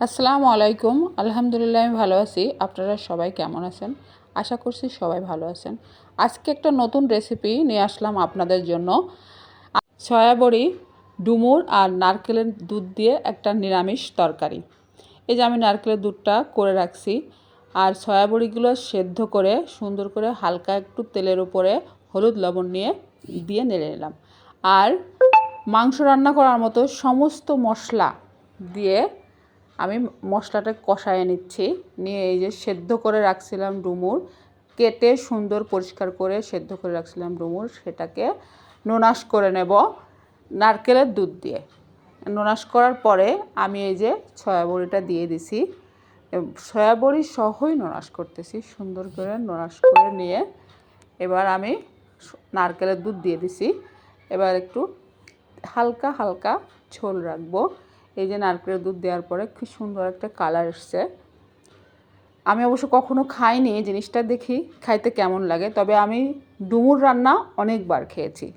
আসসালামু আলাইকুম। আলহামদুলিল্লাহ, আমি ভালো আছি। আপনারা সবাই কেমন আছেন? আশা করছি সবাই ভালো আছেন। আজকে একটা নতুন রেসিপি নিয়ে আসলাম আপনাদের জন্য। সয়াবড়ি ডুমুর আর নারকেলের দুধ দিয়ে একটা নিরামিষ তরকারি। এই যে আমি নারকেলের দুধটা করে রাখছি আর সয়াবড়িগুলো সেদ্ধ করে সুন্দর করে হালকা একটু তেলের উপরে হলুদ লবণ নিয়ে দিয়ে নেড়ে নিলাম। আর মাংস রান্না করার মতো সমস্ত মশলা দিয়ে আমি মশলাটা কষায় নিচ্ছি। নিয়ে এই যে সেদ্ধ করে রাখছিলাম ডুমুর, কেটে সুন্দর পরিষ্কার করে সেদ্ধ করে রাখছিলাম ডুমুর, সেটাকে নোনাস করে নেব নারকেলের দুধ দিয়ে। নোনাস করার পরে আমি এই যে সয়াবড়িটা দিয়ে দিছি। সয়াবড়ি সহই নোনাস করতেছি, সুন্দর করে নোনাস করে নিয়ে এবার আমি নারকেলের দুধ দিয়ে দিছি। এবার একটু হালকা হালকা ঝোল রাখব। এই যে নারকেলের দুধ দেওয়ার পরে খুব সুন্দর একটা কালার এসছে। আমি অবশ্য কখনো খাইনি, এই জিনিসটা দেখি, খাইতে কেমন লাগে, তবে আমি ডুমুর রান্না অনেকবার খেয়েছি।